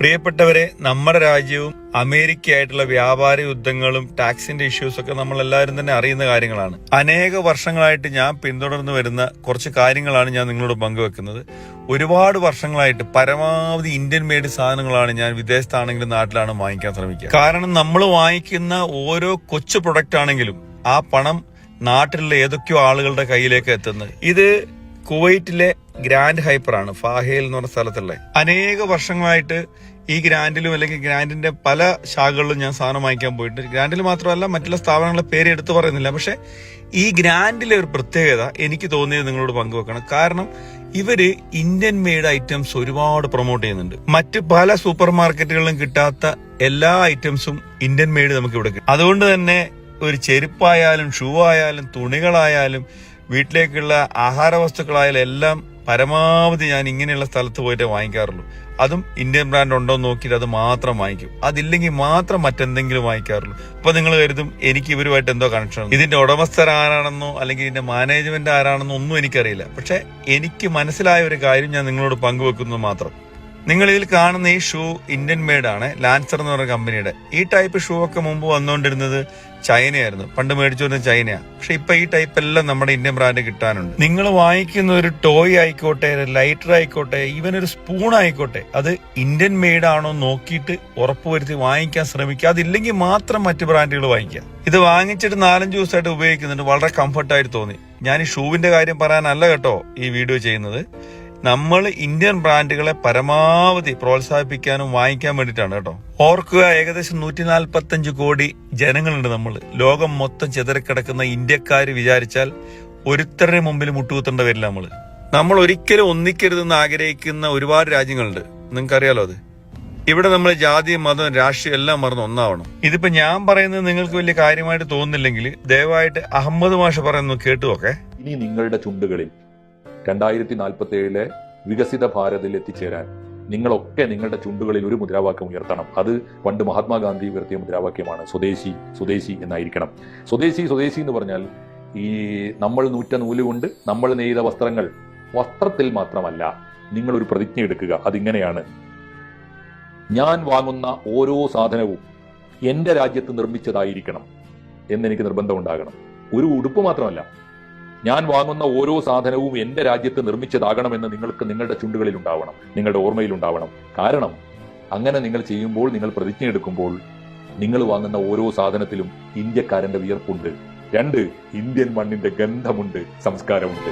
പ്രിയപ്പെട്ടവരെ നമ്മുടെ രാജ്യവും അമേരിക്കയായിട്ടുള്ള വ്യാപാര യുദ്ധങ്ങളും ടാക്സിന്റെ ഇഷ്യൂസ് ഒക്കെ നമ്മൾ എല്ലാവരും തന്നെ അറിയുന്ന കാര്യങ്ങളാണ്. അനേക വർഷങ്ങളായിട്ട് ഞാൻ പിന്തുടർന്നു വരുന്ന കുറച്ച് കാര്യങ്ങളാണ് ഞാൻ നിങ്ങളോട് പങ്കുവെക്കുന്നത്. ഒരുപാട് വർഷങ്ങളായിട്ട് പരമാവധി ഇന്ത്യൻ മെയ്ഡ് സാധനങ്ങളാണ് ഞാൻ വിദേശത്താണെങ്കിലും നാട്ടിലാണ് വാങ്ങിക്കാൻ ശ്രമിക്കുക. കാരണം നമ്മൾ വാങ്ങിക്കുന്ന ഓരോ കൊച്ചു പ്രൊഡക്റ്റ് ആണെങ്കിലും ആ പണം നാട്ടിലുള്ള ഏതൊക്കെയോ ആളുകളുടെ കയ്യിലേക്ക് എത്തുന്നത്. ഇത് കുവൈറ്റിലെ ഗ്രാൻഡ് ഹൈപ്പർ ആണ് ഫാഹേൽ എന്ന് പറഞ്ഞ സ്ഥലത്തുള്ള. അനേക വർഷങ്ങളായിട്ട് ഈ ഗ്രാൻഡിലും അല്ലെങ്കിൽ ഗ്രാൻഡിന്റെ പല ശാഖകളിലും ഞാൻ സാധനം വാങ്ങിക്കാൻ പോയിട്ട് ഗ്രാൻഡിൽ മാത്രമല്ല മറ്റുള്ള സ്ഥാപനങ്ങളുടെ പേര് എടുത്തു പറയുന്നില്ല. പക്ഷെ ഈ ഗ്രാൻഡിലെ ഒരു പ്രത്യേകത എനിക്ക് തോന്നിയത് നിങ്ങളോട് പങ്കുവെക്കണം. കാരണം ഇവർ ഇന്ത്യൻ മെയ്ഡ് ഐറ്റംസ് ഒരുപാട് പ്രൊമോട്ട് ചെയ്യുന്നുണ്ട്. മറ്റ് പല സൂപ്പർ മാർക്കറ്റുകളിലും കിട്ടാത്ത എല്ലാ ഐറ്റംസും ഇന്ത്യൻ മെയ്ഡ് നമുക്ക് ഇവിടെ കിട്ടും. അതുകൊണ്ട് തന്നെ ഒരു ചെരുപ്പായാലും ഷൂ ആയാലും തുണികളായാലും വീട്ടിലേക്കുള്ള ആഹാര വസ്തുക്കളായാലും എല്ലാം പരമാവധി ഞാൻ ഇങ്ങനെയുള്ള സ്ഥലത്ത് പോയിട്ടേ വാങ്ങിക്കാറുള്ളൂ. അതും ഇന്ത്യൻ ബ്രാൻഡ് ഉണ്ടോ എന്ന് നോക്കിയിട്ട് അത് മാത്രം വാങ്ങിക്കും. അതില്ലെങ്കിൽ മാത്രം മറ്റെന്തെങ്കിലും വാങ്ങിക്കാറുള്ളൂ. അപ്പൊ നിങ്ങൾ കരുതും എനിക്ക് ഇവരുമായിട്ട് എന്തോ കണക്ഷൻ ഇതിന്റെ ഉടമസ്ഥർ ആരാണെന്നോ അല്ലെങ്കിൽ ഇതിന്റെ മാനേജ്മെന്റ് ആരാണെന്നോ ഒന്നും എനിക്കറിയില്ല. പക്ഷെ എനിക്ക് മനസ്സിലായ ഒരു കാര്യം ഞാൻ നിങ്ങളോട് പങ്കുവെക്കുന്നത് മാത്രം. നിങ്ങൾ ഇതിൽ കാണുന്ന ഈ ഷൂ ഇന്ത്യൻ മെയ്ഡ് ആണ്. ലാൻസർ എന്ന് പറഞ്ഞ കമ്പനിയുടെ ഈ ടൈപ്പ് ഷൂ ഒക്കെ മുമ്പ് വന്നുകൊണ്ടിരുന്നത് ചൈനയായിരുന്നു. പണ്ട് മേടിച്ചു വരുന്നത് ചൈനയാണ് പക്ഷെ ഇപ്പൊ ഈ ടൈപ്പ് എല്ലാം നമ്മുടെ ഇന്ത്യൻ ബ്രാൻഡ് കിട്ടാനുണ്ട്. നിങ്ങൾ വാങ്ങിക്കുന്ന ഒരു ടോയ് ആയിക്കോട്ടെ ലൈറ്റർ ആയിക്കോട്ടെ ഈവൻ ഒരു സ്പൂൺ ആയിക്കോട്ടെ അത് ഇന്ത്യൻ മെയ്ഡ് ആണോ നോക്കിയിട്ട് ഉറപ്പുവരുത്തി വാങ്ങിക്കാൻ ശ്രമിക്കുക. അതില്ലെങ്കിൽ മാത്രം മറ്റു ബ്രാൻഡുകൾ വാങ്ങിക്കുക. ഇത് വാങ്ങിച്ചിട്ട് നാലഞ്ച് ദിവസമായിട്ട് ഉപയോഗിക്കുന്നുണ്ട്. വളരെ കംഫർട്ടായിട്ട് തോന്നി. ഞാൻ ഈ ഷൂവിന്റെ കാര്യം പറയാനല്ല കേട്ടോ ഈ വീഡിയോ ചെയ്യുന്നത്. നമ്മൾ ഇന്ത്യൻ ബ്രാൻഡുകളെ പരമാവധി പ്രോത്സാഹിപ്പിക്കാനും വാങ്ങിക്കാൻ വേണ്ടിയിട്ടാണ് കേട്ടോ. ഓർക്കുക ഏകദേശം നൂറ്റി നാൽപ്പത്തഞ്ച് കോടി ജനങ്ങളുണ്ട് നമ്മൾ. ലോകം മൊത്തം ചിതറിക്കിടക്കുന്ന ഇന്ത്യക്കാർ വിചാരിച്ചാൽ ഒരുത്തരുടെ മുമ്പിൽ മുട്ടുകുത്തേണ്ട വരില്ല നമ്മൾ. നമ്മൾ ഒരിക്കലും ഒന്നിക്കരുതെന്ന് ആഗ്രഹിക്കുന്ന ഒരുപാട് രാജ്യങ്ങളുണ്ട്. നിങ്ങൾക്കറിയാലോ അത്? ഇവിടെ നമ്മൾ ജാതി മതം രാഷ്ട്രീയം എല്ലാം മറന്ന് ഒന്നാവണം. ഇതിപ്പോ ഞാൻ പറയുന്നത് നിങ്ങൾക്ക് വലിയ കാര്യമായിട്ട് തോന്നുന്നില്ലെങ്കിൽ ദയവായിട്ട് അഹമ്മദ് മാഷ പറയുന്നത് കേട്ടു ഓക്കെ ഇനി നിങ്ങളുടെ ചുണ്ടുകളിൽ രണ്ടായിരത്തി നാൽപ്പത്തി ഏഴിലെ വികസിത ഭാരതിൽ എത്തിച്ചേരാൻ നിങ്ങളൊക്കെ നിങ്ങളുടെ ചുണ്ടുകളിൽ ഒരു മുദ്രാവാക്യം ഉയർത്തണം. അത് പണ്ട് മഹാത്മാഗാന്ധി ഉയർത്തിയ മുദ്രാവാക്യമാണ്. സ്വദേശി സ്വദേശി എന്നായിരിക്കണം. സ്വദേശി സ്വദേശി എന്ന് പറഞ്ഞാൽ ഈ നമ്മൾ നൂറ്റ നൂലുകൊണ്ട് നമ്മൾ നെയ്ത വസ്ത്രങ്ങൾ വസ്ത്രത്തിൽ മാത്രമല്ല നിങ്ങൾ ഒരു പ്രതിജ്ഞ എടുക്കുക. അതിങ്ങനെയാണ്. ഞാൻ വാങ്ങുന്ന ഓരോ സാധനവും എന്റെ രാജ്യത്ത് നിർമ്മിച്ചതായിരിക്കണം. എന്നെനിക്ക് നിർബന്ധമുണ്ടാകണം ഒരു ഉടുപ്പ് മാത്രമല്ല ഞാൻ വാങ്ങുന്ന ഓരോ സാധനവും എന്റെ രാജ്യത്ത് നിർമ്മിച്ചതാകണമെന്ന് നിങ്ങൾക്ക് നിങ്ങളുടെ ചുണ്ടുകളിൽ ഉണ്ടാവണം നിങ്ങളുടെ ഓർമ്മയിൽ ഉണ്ടാവണം. കാരണം അങ്ങനെ നിങ്ങൾ ചെയ്യുമ്പോൾ നിങ്ങൾ പ്രതിജ്ഞ എടുക്കുമ്പോൾ നിങ്ങൾ വാങ്ങുന്ന ഓരോ സാധനത്തിലും ഇന്ത്യക്കാരന്റെ വിയർപ്പുണ്ട്. രണ്ട് ഇന്ത്യൻ മണ്ണിന്റെ ഗന്ധമുണ്ട് സംസ്കാരമുണ്ട്.